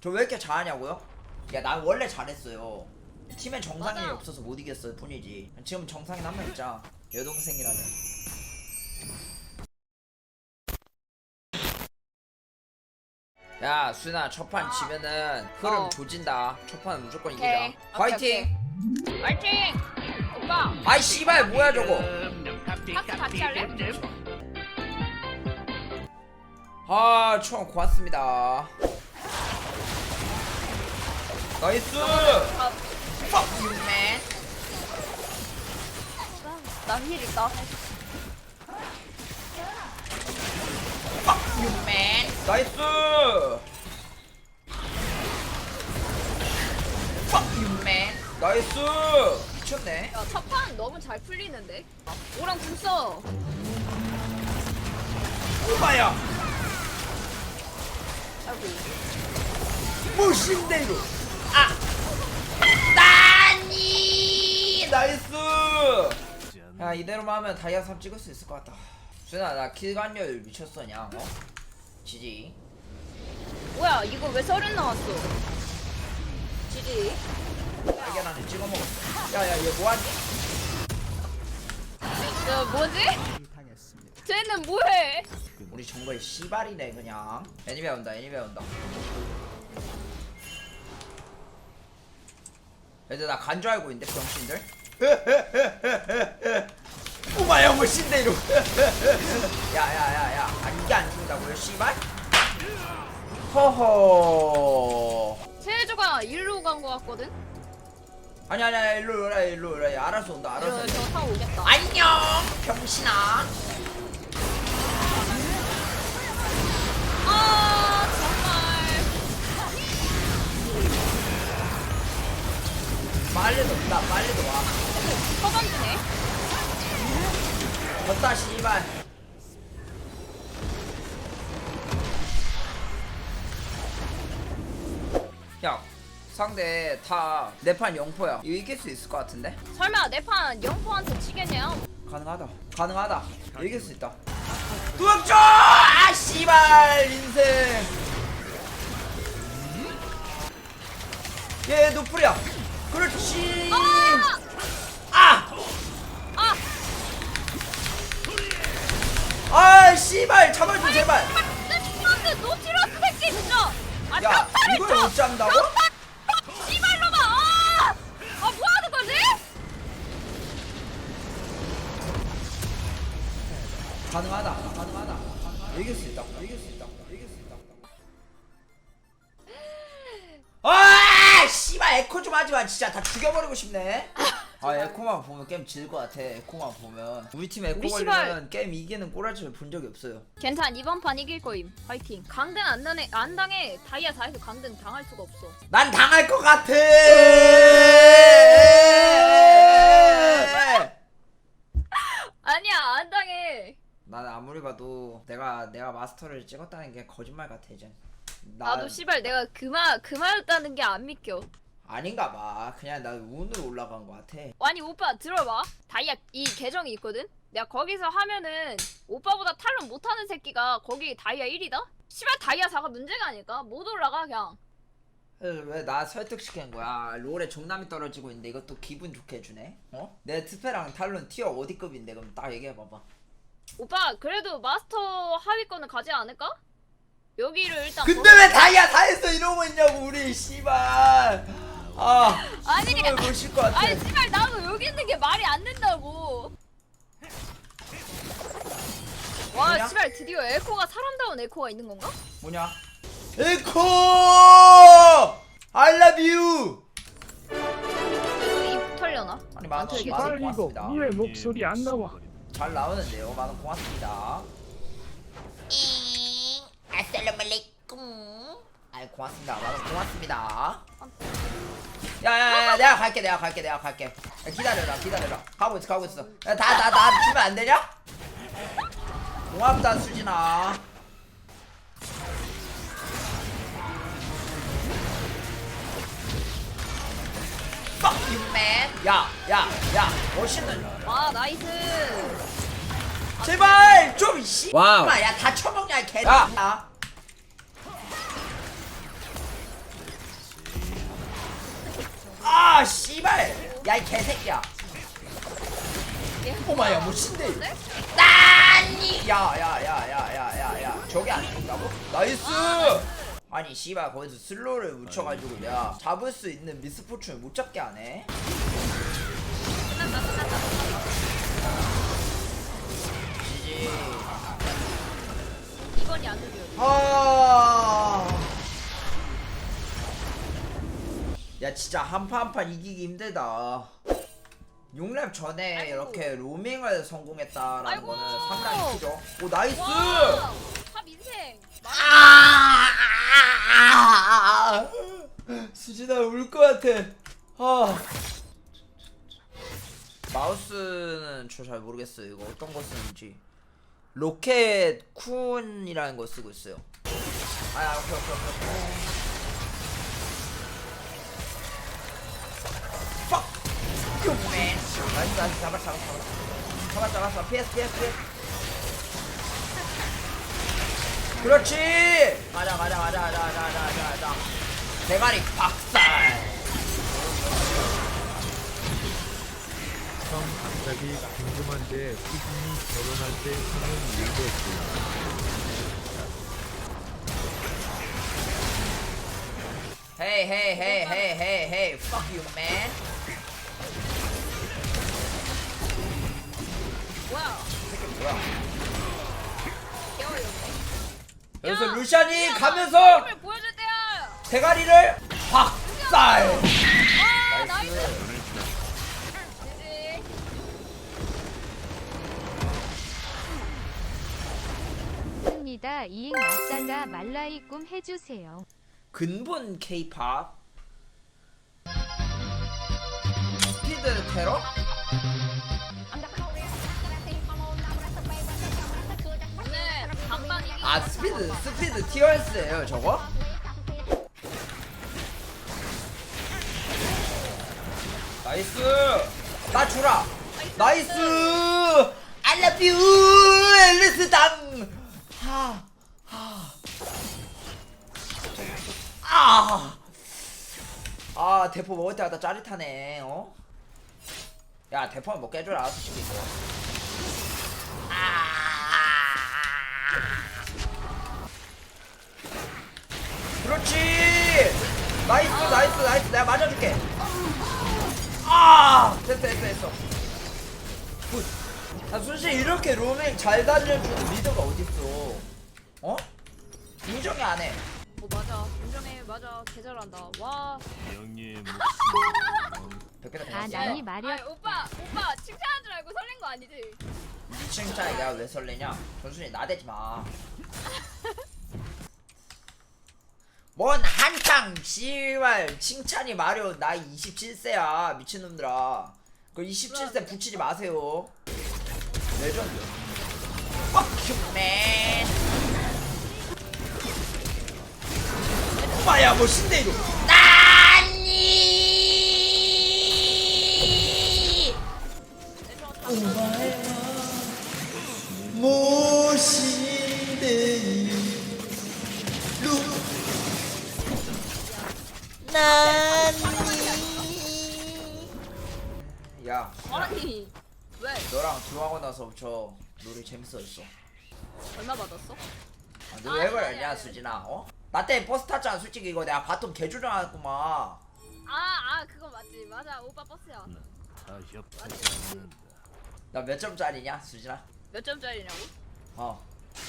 저 왜 이렇게 잘하냐고요? 야, 난 원래 잘했어요. 팀에 정상인이 맞아. 없어서 못 이겼을 뿐이지. 지금 정상인 한 명 있자. 여동생이라는. 야, 수나 첫판 지면은 흐름 어. 조진다. 첫판 무조건 오케이. 이기자. 파이팅! 파이팅! 오빠 아이 씨발 뭐야 저거? 파스 같이 할래? 아, 총 고맙습니다. 나이스! 아, you, man. 나힐 있다 you, man. 나이스! You, man. 나이스! 미쳤네. 야 첫판 너무 잘 풀리는데 오랑 궁써 오마야! 무신대로! 아! 나니! 나이스! 야, 이대로만 하면 다이아 3 찍을 수 있을 것 같다. 준아, 나 킬간열 미쳤어, 냐 어? 지지. 뭐야 이거 왜 서른 나왔어 지지 달걀 안에 찍어 먹었어. 야, 야, 얘 뭐하니? 야 뭐지? 쟤는 뭐해? 우리 정글 씨발이네 그냥. 애니메 온다 애니메 온다. 애들 나 간 줄 알고 있는데 병신들? 오마야 뭐 신대로 야야야야 아 이게 안 죽는다고요 씨발? 허허. 세조가 일로 간 거 같거든? 아니 아니 아니 일로 오라 일로 오라 야, 알아서 온다 알아서 이러 온다. 저 타고 오겠다. 안녕 병신아 아 정말 빨리 온다 빨리 와 허감지네 졌다 씨발 야 상대 다 내판 영포야 이길 수 있을 것 같은데 설마 내 판 영포한테 지겠냐? 가능하다 가능하다 이길 수 있다 도망쳐 아 씨발 인생 얘 노플이야 그렇지 아! 아! 아! 아 씨발 잡아줘 제발 내 친구한테 노티러스 새끼 진짜! 아 야 평타를 이걸 쳐! 못 잡는다고? 평타! 가능하다. 가능하다. 이길 수 있다. 이길 수 있다. 이길 수 있다. 아 씨발 에코 좀 하지 마. 진짜 다 죽여버리고 싶네. 아 에코만 보면 게임 질 것 같아. 에코만 보면. 우리 팀 에코 우리 걸리면 게임 이기는 꼬라지를 본 적이 없어요. 괜찮 이번 판 이길 거임. 파이팅. 강등 안 당해 안 당해. 다이아 4에서 강등 당할 수가 없어. 난 당할 것 같아 아니야 안 당해 난 아무리 봐도 내가 내가 마스터를 찍었다는 게 거짓말 같아 이제 나 나도 씨발 내가 그말 그말했다는 게 안 믿겨 아닌가 봐 그냥 나 운으로 올라간 것 같아 아니 오빠 들어봐 다이아 이 계정이 있거든 내가 거기서 하면은 오빠보다 탈론 못하는 새끼가 거기 다이아 1이다? 씨발 다이아 4가 문제가 아닐까? 못 올라가 그냥 왜 나 설득시킨 거야? 롤에 종남이 떨어지고 있는데 이것도 기분 좋게 해주네? 어? 내 트페랑 탈론 티어 어디급인데 그럼 딱 얘기해봐봐 오빠 그래도 마스터 하위권은 가지 않을까? 여기를 일단 근데 왜 다이아 4에서 이러고 있냐고 우리 씨발 아 아니, 쉴것 같아 아니 씨발 나도 여기 있는 게 말이 안 된다고. 와 뭐냐? 씨발 드디어 에코가 사람다운 에코가 있는 건가? 뭐냐? 에코 I love you 입 털려나? 아니 만원. 만원 빨리고 고맙습니다 니의 목소리 안 나와. 잘 나오는데요. 만원 고맙습니다. 아살라말레이쿰. 아이 고맙습니다. 만원 고맙습니다. 야야야 내가 갈게 내가 갈게 내가 갈게. 야, 기다려라 기다려라. 가고 있어 가고 있어. 다나 나 주면 안 되냐? 고맙다 수진아 6배 야, 야, 야, 멋있는. 와 나이스 제발 좀 씨. 와우. 아, 야, 다 쳐먹냐 개. 야. 야. 아, 씨발. 야, 이 개새끼야. 오마야, 뭐 멋진데. 네? 따니. 야, 야, 야, 야, 야, 야, 야. 저게 안 된다고? 뭐? 나이스. 아니 씨발 거기서 슬로우를 묻혀가지고 내가 잡을 수 있는 미스포춘을 못 잡게 하네 끝났다 끝났다 지지 이건이 안 들려 아. 야 진짜 한 판 한 판 이기기 힘들다. 6렙 전에 아이고. 이렇게 로밍을 성공했다라는 아이고. 거는 상당히 크죠. 오 나이스. 와! 탑 인생 아! 수진아 울 것 같아. 아. 마우스는 저 잘 모르겠어요. 이거 어떤 거 쓰는지. 로켓 쿤이라는 거 쓰고 있어요. 아, 오케이, 오케이, 오케이. 오케이. Man. 나이스, 나이스, 잡았, 잡았, 잡았. 잡았, 잡았어. PS, PS, PS. 그렇지. 가자, 가자, 가자, 가자, 가자, 가자, 가자. 대가리 박살. 형 갑자기 궁금한데 수진이 결혼할 때 형은 얘기했어요. Hey, hey, hey, hey, hey, hey, fuck you, man. 뭐야 새끼 뭐야? 여기서 야, 루시안이 야, 가면서 힘을 보여줄 때야 대가리를 박살. 와 나이스. 나이스 지지 습니다. 이잉 아싸가 말라이 꿈 해주세요. 근본 K-팝. 스피드 테러? 아 스피드 스피드 티어스예요 저거? 나이스 나 주라 나이스 I love you 앨리스 당 하, 하. 아. 아 대포 먹을 때마다 짜릿하네 어? 야 대포는 먹게 해줘라 솔직히 이거 아. 그렇지. 나이스 나이스 나이스. 내가 맞아줄게. 아! 됐어 됐어 됐어. 굿. 아 솔직히 이렇게 로밍 잘 달려주는 리더가 어딨어? 어? 인정이 안해. 어 맞아. 인정해. 맞아. 개 잘한다. 와. 영의 목숨. 백배다 아, 난이 말이야. 아니, 오빠 오빠 칭찬한 줄 알고 설렌 거 아니지? 이 칭찬에 내가 왜 설레냐? 전순이 나대지 마. 뭔 한창 씨발 칭찬이 마려 나이 27세야 미친놈들아. 그 27세 붙이지 마세요. 레전드. Fuck you man. 오마야 뭐 신데 이거. 아니 왜? 너랑 들어가고 나서 저 노래 재밌어졌어. 얼마 받았어? 아, 너왜 그러냐 수진아 어? 나 때문에 버스 탔잖아 솔직히 이거. 내가 바텀 개조정하구만. 아 아 그거 맞지. 맞아 오빠 버스야. 다 협하지 않는다. 나 몇 점짜리냐 수진아? 몇 점짜리냐고? 어.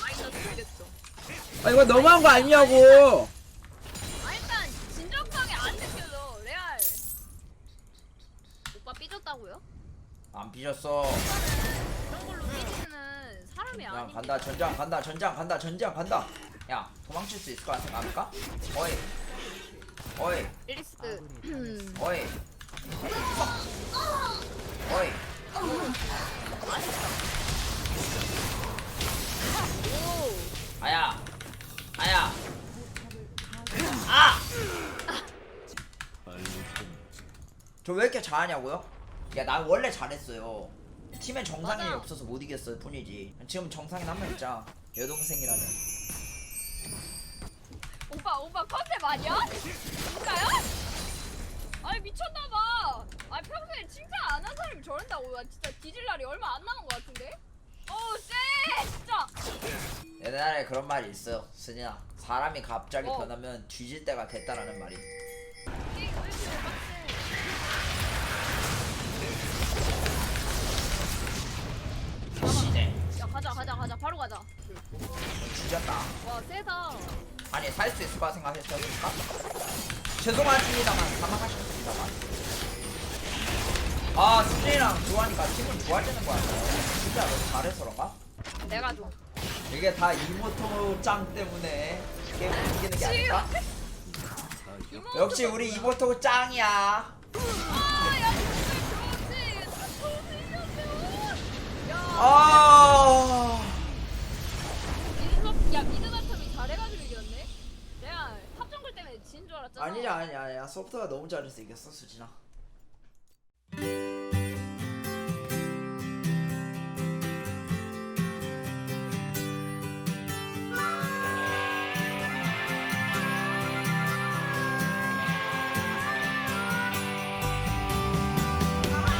마이너스 100점 아 이거 너무한 거 아니냐고 안 삐졌어. 그런 걸로 삐지는 사람이 야 간다 전장 간다 전장 간다 전장 간다. 야 도망칠 수 있을 거라 생각합니까? 어이. 어이. 릴리스트. 어이. 어이. 오 아야. 아야. 아! 저 왜 이렇게 잘하냐고요? 야나 원래 잘했어요 팀엔 정상인이 맞아. 없어서 못 이겼을 뿐이지 지금 정상인 한 명 있잖아 여동생이라는 오빠 오빠 컨셉 아니야? 진짜요? 아니 미쳤나봐 아 평소에 칭찬 안 한 사람이 저런다고 나 진짜 뒤질 날이 얼마 안 남은 것 같은데? 어우 쎄 진짜 옛날에 그런 말이 있어 순이야 사람이 갑자기 어. 변하면 뒤질 때가 됐다라는 말이 아니 살수 있을 거라 생각했었을까? 죄송하십니다만 사망하셨습니다만 아 순이랑 좋아하니까 팀을 좋아지는 거 같아요 진짜 너 잘해서 그런가? 내가 줘 이게 다 이모토 짱 때문에 게임 이기는 게 아닐까? 이모 역시 우리 이모토 짱이야 아야 정말 그렇지 다 좋으셨어 야아 미드 야 미드 바텀이 잘해가지고 이겼네 내가 합정글 때문에 진줄 알았잖아. 아니야 아니야 아니야. 소프트가 너무 잘해서 이겼어 수진아